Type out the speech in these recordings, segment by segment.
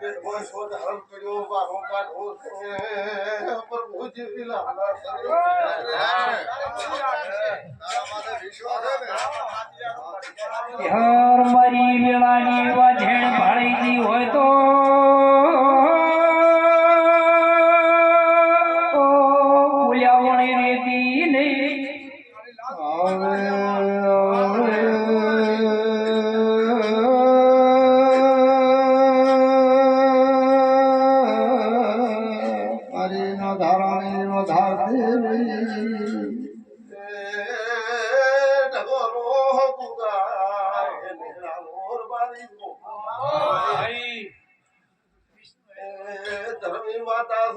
પેટમાં શોધ હરણ કર્યો વારો કાઢવો છે પ્રભુ જેવી લાલા હર મારી વેળાની વાઝેણ ભાળીતી હોય તો ઓ ભૂલ્યાવણી રેતી નહીં. હરી ધારાણી નો ધાર દેવી ઢગલો ગુગાય નિરામોર બારી ધર્મી માતા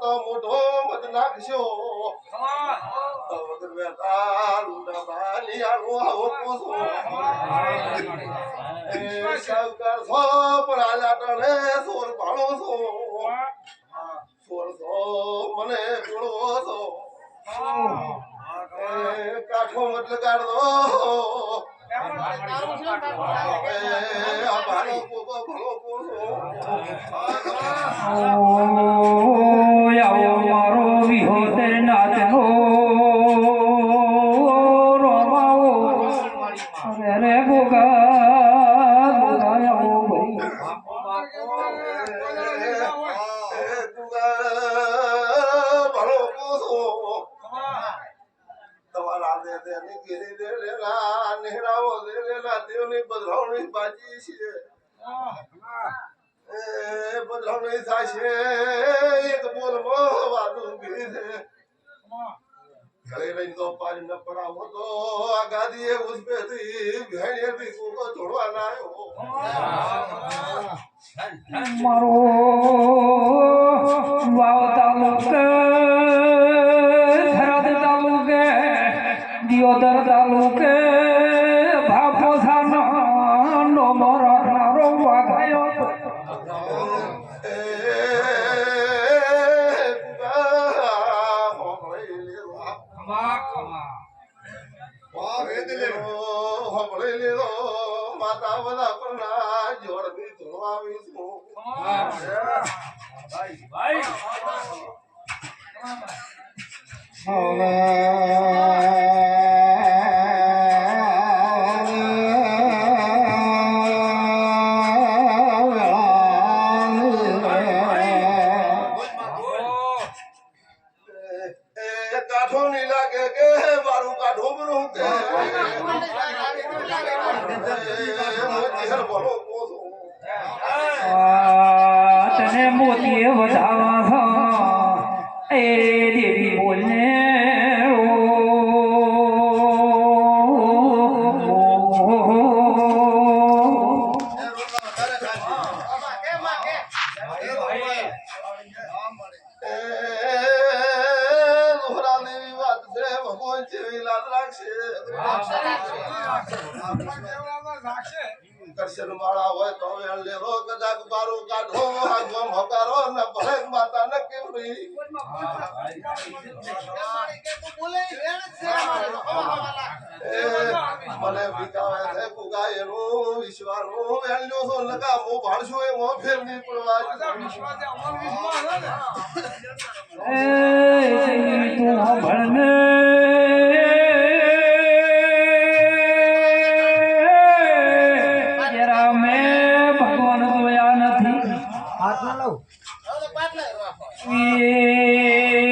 તો મોઢો મત નાખશો સાવકાર છો પણ આજા ટણે સોર ભાણો છો. મને છો એ કાઠો મત લગાડો મારો વિહોતર નાથનો રોમાઓ અરે રે તમારા દે દે ની ગીરી દે લેલા નેહરાવો દે દેવની બદલાવણી બાજી છે. એ થાય છે એક છે ઘરે તો પાણી ન પડાવો તો આ ગાદીએ ઉસપેથી ભેણીએથી કૂકો છોડવા ના આવ્યો. મારો વાહ વેદ લેવો હોમળી લેવો માતા બધા પરના જોડની ધોળવાવી છું એ તને મોતીએ વધાવા એ જેવી લાદ રાખશે કરશન માળા હોય તો વેણ લેવો કદાચ બારો કાઢો આગમ હકારો ને ભલે માતા ને કેવડી. એ મને વિકાવે છે કુગા એનું વિશ્વાનું વેણ લ્યો છો લગા મો ભાડશું એ મો ફેર પડવા એ તું નથી એ તું